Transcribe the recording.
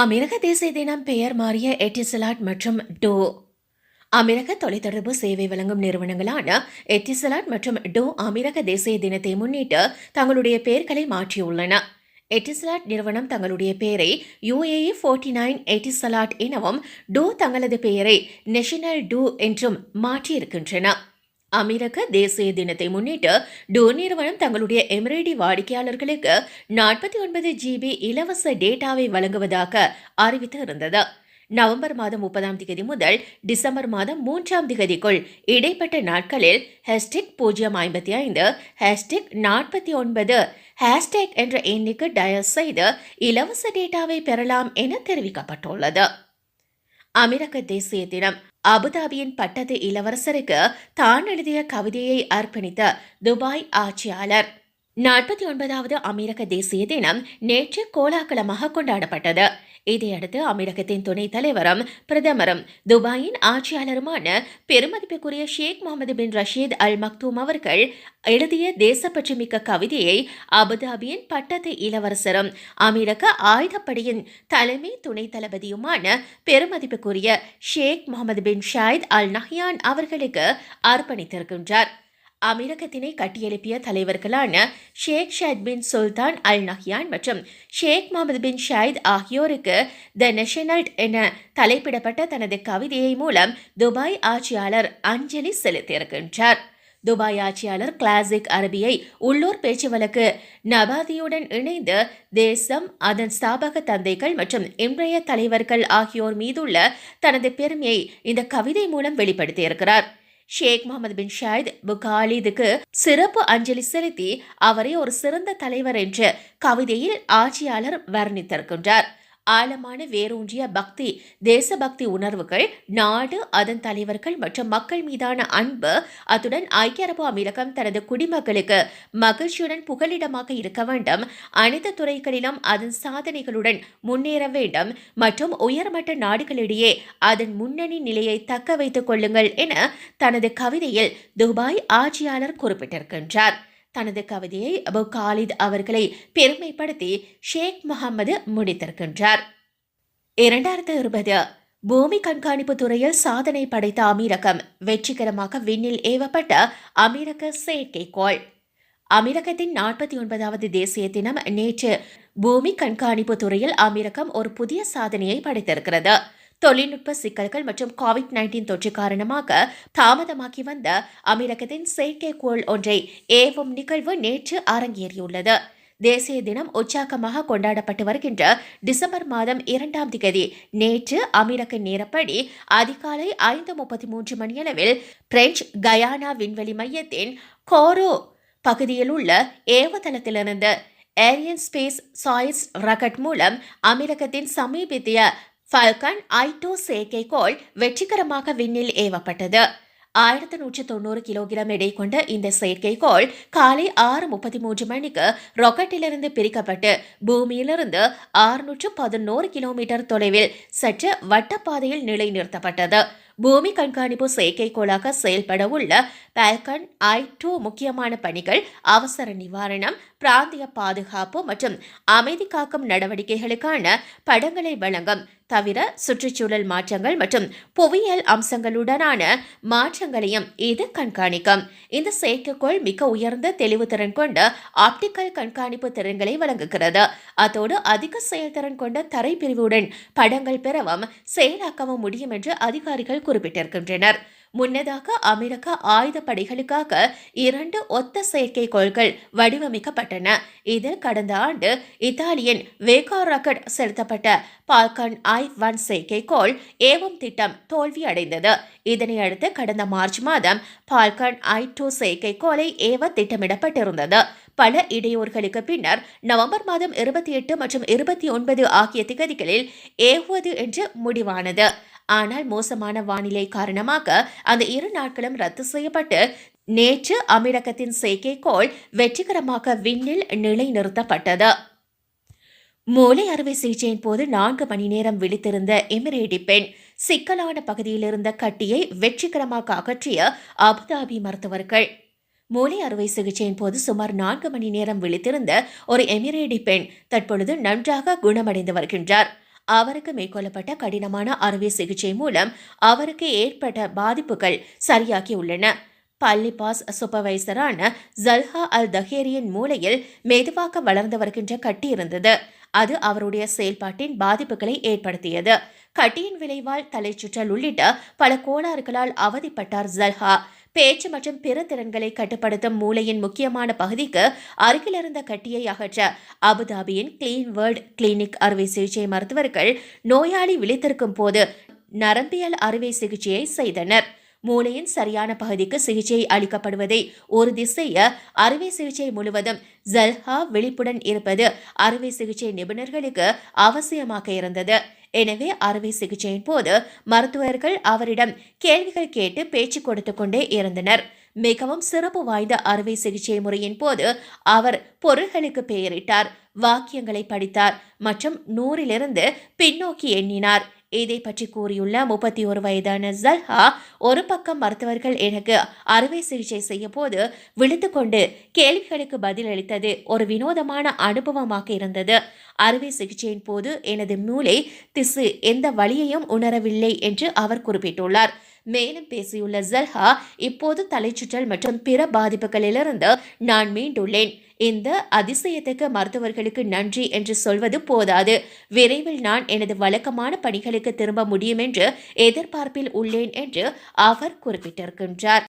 அமெரிக்க தேசிய தினம் பெயர் மாறிய எட்டிசலாட் மற்றும் டோ. அமெரிக்க தொலைத்தொடர்பு சேவை வழங்கும் நிறுவனங்களான எட்டிசலாட் மற்றும் டோ அமெரிக்க தேசிய தினத்தை முன்னிட்டு தங்களுடைய பெயர்களை மாற்றியுள்ளன. எட்டிசலாட் நிறுவனம் தங்களுடைய பெயரை யுஏஇ ஃபோர்ட்டி நைன் எட்டிசலாட் எனவும் டோ தங்களது பெயரை நேஷனல் டூ என்றும் மாற்றியிருக்கின்றன. அமீரக தேசிய தினத்தை முன்னிட்டு டோ நிறுவனம் தங்களுடைய எமிரேடி வாடிக்கையாளர்களுக்கு நாற்பத்தி ஒன்பது ஜிபி இலவச டேட்டாவை வழங்குவதாக அறிவித்து இருந்தது நவம்பர் மாதம் முப்பதாம் தேதி முதல் டிசம்பர் மாதம் மூன்றாம் திகதிக்குள் இடைப்பட்ட நாட்களில் ஹேஷ்டேக் பூஜ்ஜியம் ஐம்பத்தி ஐந்து ஹேஷ்டேக் நாற்பத்தி ஒன்பது ஹேஷ்டேக் என்ற எண்ணிக்கு டயல் செய்து இலவச டேட்டாவை பெறலாம் என தெரிவிக்கப்பட்டுள்ளது. அமெரிக்க தேசிய தினம் அபுதாபியின் பட்டத்து இளவரசருக்கு தான் எழுதிய கவிதையை அர்ப்பணித்த துபாய் ஆட்சியாளர். நாற்பத்தி ஒன்பதாவது அமெரிக்க தேசிய தினம் நேற்று கோலாகலமாக கொண்டாடப்பட்டது. இதையடுத்து அமீரகத்தின் துணைத் தலைவரும் பிரதமரும் துபாயின் ஆட்சியாளருமான பெருமதிப்புக்குரிய ஷேக் முகமது பின் ரஷீத் அல் மக்தூம் அவர்கள் எழுதிய தேசப்பற்றுமிக்க கவிதையை அபுதாபியின் பட்டத்து இளவரசரும் அமீரக ஆயுதப்படையின் தலைமை துணைத் தளபதியுமான பெருமதிப்புக்குரிய ஷேக் முகமது பின் ஷாயித் அல் நஹ்யான் அவர்களுக்கு அர்ப்பணித்திருக்கின்றார். அமீரகத்தினை கட்டியெழுப்பிய தலைவர்களான ஷேக் ஷாத் பின் சுல்தான் அல் நஹ்யான் மற்றும் ஷேக் முகமது பின் ஷாயித் ஆகியோருக்கு த நெஷனல்ட் என தலைப்பிடப்பட்ட தனது கவிதையை மூலம் துபாய் ஆட்சியாளர் அஞ்சலி செலுத்தியிருக்கின்றார். துபாய் ஆட்சியாளர் கிளாசிக் அரபியை உள்ளூர் பேச்சு வழக்கு நபாதியுடன் இணைந்து தேசம் அதன் ஸ்தாபக தந்தைகள் மற்றும் இன்றைய தலைவர்கள் ஆகியோர் மீதுள்ள தனது பெருமையை இந்த கவிதை மூலம் வெளிப்படுத்தியிருக்கிறார். ஷேக் முகமது பின் ஷாயித் புகாலிதுக்கு சிறப்பு அஞ்சலி செலுத்தி அவரை ஒரு சிறந்த தலைவர் என்று கவிதையில் ஆட்சியாளர் வர்ணித்திருக்கின்றார். ஆழமான வேரூன்றிய பக்தி தேசபக்தி உணர்வுகள் நாடு அதன் தலைவர்கள் மற்றும் மக்கள் மீதான அன்பு அத்துடன் ஐக்கிய அரபு அமீரகம் தனது குடிமக்களுக்கு மகிழ்ச்சியுடன் புகலிடமாக இருக்க வேண்டும். அனைத்து துறைகளிலும் அதன் சாதனைகளுடன் முன்னேற வேண்டும் மற்றும் உயர்மட்ட நாடுகளிடையே அதன் முன்னணி நிலையை தக்க வைத்துக் கொள்ளுங்கள் என தனது கவிதையில் துபாய் ஆட்சியாளர் குறிப்பிட்டிருக்கின்றார். தனது கவிதையை அபு காலித் அவர்களை பெருமைப்படுத்தி ஷேக் முகமது முடித்திருக்கின்றார். இரண்டாயிரத்து இருபது பூமி கண்காணிப்பு துறையில் சாதனை படைத்த அமீரகம் வெற்றிகரமாக விண்ணில் ஏவப்பட்ட அமீரக செயற்கைக்கோள். அமீரகத்தின் நாற்பத்தி ஒன்பதாவது தேசிய தினம் நேற்று பூமி கண்காணிப்பு துறையில் அமீரகம் ஒரு புதிய சாதனையை படைத்திருக்கிறது. தொழில்நுட்ப சிக்கல்கள் மற்றும் கோவிட் நைன்டீன் தொற்று காரணமாக தாமதமாக்கி வந்த அமெரிக்கத்தின் செயற்கைக்கோள் ஒன்றை ஏவும் நிகழ்வு நேற்று அரங்கேறியுள்ளது. தேசிய தினம் உற்சாகமாக கொண்டாடப்பட்டு வருகின்ற டிசம்பர் மாதம் இரண்டாம் திகதி நேற்று அமெரிக்க நேரப்படி அதிகாலை ஐந்து முப்பத்தி மூன்று மணியளவில் பிரெஞ்சு கயானா விண்வெளி மையத்தின் கோரோ பகுதியில் உள்ள ஏவுதளத்திலிருந்து ஏரியன் ஸ்பேஸ் சாய்ஸ் ரகட் மூலம் அமெரிக்கத்தின் சமீபத்திய ஃபால்கன் ஐ டூ செயற்கைக்கோள் வெற்றிகரமாக விண்ணில் ஏவப்பட்டது. ஆயிரத்தி நூற்றி தொண்ணூறு கிலோகிராம் எடை கொண்ட இந்த செயற்கைக்கோள் காலை ஆறு முப்பத்தி மூன்று மணிக்கு ராக்கெட்டிலிருந்து பிரிக்கப்பட்டு பூமியிலிருந்து ஆறுநூற்று பதினோரு கிலோமீட்டர் தொலைவில் சற்று வட்டப்பாதையில் நிலைநிறுத்தப்பட்டது. பூமி கண்காணிப்பு செயற்கைக்கோளாக செயல்பட உள்ள பால்கன் ஐ டூ முக்கியமான பணிகள் அவசர நிவாரணம் பிராந்திய பாதுகாப்பு மற்றும் அமைதி காக்கும் நடவடிக்கைகளுக்கான படங்களை வழங்கும் தவிர சுற்றுச்சூழல் மாற்றங்கள் மற்றும் புவியியல் அம்சங்களுடனான மாற்றங்களையும் இது கண்காணிக்கும். இந்த செயற்கைக்கோள் மிக உயர்ந்த தெளிவுத்திறன் கொண்ட ஆப்டிக்கல் கண்காணிப்பு திறன்களை வழங்குகிறது. அதோடு அதிக செயல்திறன் கொண்ட தரைப்பிரிவுடன் படங்கள் பெறவும் செயலாக்கவும் முடியும் என்று அதிகாரிகள் குறிப்பிட்டிருக்கின்றனர். முன்னதாக அமெரிக்க ஆயுத படைகளுக்காக இரண்டு ஒத்த செயற்கைக்கோள்கள் வடிவமைக்கப்பட்டன. இதில் கடந்த ஆண்டு இத்தாலியின் வேகா ராக்கெட் செலுத்தப்பட்ட பால்கன் ஐ ஒன் செயற்கைக்கோள் ஏவம் திட்டம் தோல்வியடைந்தது. இதனையடுத்து கடந்த மார்ச் மாதம் பால்கன் ஐ டூ செயற்கைக்கோளை ஏவ திட்டமிடப்பட்டிருந்தது. பல இடையூறுகளுக்கு பின்னர் நவம்பர் மாதம் இருபத்தி எட்டு மற்றும் இருபத்தி ஒன்பது ஆகிய திகதிகளில் ஏவுவது என்று முடிவானது. ஆனால் மோசமான வானிலை காரணமாக அந்த இரு நாட்களும் ரத்து செய்யப்பட்டு நேற்று அமீரகத்தின் செயற்கைக்கோள் வெற்றிகரமாக விண்ணில் நிலைநிறுத்தப்பட்டது. மூளை அறுவை சிகிச்சையின் போது நான்கு மணி நேரம் விழித்திருந்த எமிரேடி பெண் சிக்கலான பகுதியில் இருந்த கட்டியை வெற்றிகரமாக அகற்றிய அபுதாபி மருத்துவர்கள். மூளை அறுவை சிகிச்சையின் போது சுமார் நான்கு மணி நேரம் விழித்திருந்த ஒரு எமிரேடி பெண் தற்பொழுது நன்றாக குணமடைந்து வருகின்றார். அவருக்கு மேற்கொள்ளப்பட்ட கடினமான அறுவை சிகிச்சை மூலம் அவருக்கு ஏற்பட்ட பாதிப்புகள் சரியாகியுள்ளன. பள்ளி பாஸ் சூப்பர்வைசரான ஜல்ஹா அல் தஹேரியின் மூளையில் மெதுவாக வளர்ந்து வருகின்ற கட்டி இருந்தது. அது அவருடைய செயல்பாட்டின் பாதிப்புகளை ஏற்படுத்தியது. கட்டியின் விளைவால் தலைச்சுற்றல் உள்ளிட்ட பல கோளாறுகளால் அவதிப்பட்டார் ஜல்ஹா. பேச்சு மற்றும் பிற திறன்களை கட்டுப்படுத்தும் மூளையின் முக்கியமான பகுதிக்கு அருகிலிருந்த கட்டியை அகற்ற அபுதாபியின் கிளீன் வேர்ல்ட் கிளினிக் அறுவை சிகிச்சை மருத்துவர்கள் நோயாளி விழித்திருக்கும் போது நரம்பியல் அறுவை சிகிச்சையை செய்தனர். மூளையின் சரியான பகுதிக்கு சிகிச்சை அளிக்கப்படுவதை உறுதி செய்ய அறுவை சிகிச்சை முழுவதும் ஜல்ஹா விழிப்புடன் இருப்பது அறுவை சிகிச்சை நிபுணர்களுக்கு அவசியமாக இருந்தது. எனவே அறுவை சிகிச்சையின் போது மருத்துவர்கள் அவரிடம் கேள்விகள் கேட்டு பேச்சு கொடுத்து கொண்டே இருந்தனர். மிகவும் சிறப்பு வாய்ந்த அறுவை சிகிச்சை முறையின் போது அவர் பொருள்களுக்கு பெயரிட்டார் வாக்கியங்களை படித்தார் மற்றும் நூறிலிருந்து பின்னோக்கி எண்ணினார். இதை பற்றி கூறியுள்ள முப்பத்தி ஒரு வயதான ஜல்ஹா ஒரு பக்கம் மருத்துவர்கள் எனக்கு அறுவை சிகிச்சை செய்ய போது விழுத்துக்கொண்டு கேள்விகளுக்கு பதிலளித்தது ஒரு வினோதமான அனுபவமாக இருந்தது. அறுவை சிகிச்சையின் போது எனது மூளை திசு எந்த வழியையும் உணரவில்லை என்று அவர் குறிப்பிட்டுள்ளார். மேலும் பேசியுள்ள ஜல்ஹா இப்போது தலைச்சுற்றல் மற்றும் பிற பாதிப்புகளிலிருந்து நான் மீண்டுள்ளேன். இந்த அதிசயத்துக்கு மருத்துவர்களுக்கு நன்றி என்று சொல்வது போதாது. விரைவில் நான் எனது வழக்கமான பணிகளுக்கு திரும்ப முடியும் என்று எதிர்பார்ப்பில் உள்ளேன் என்று அவர் குறிப்பிட்டிருக்கின்றார்.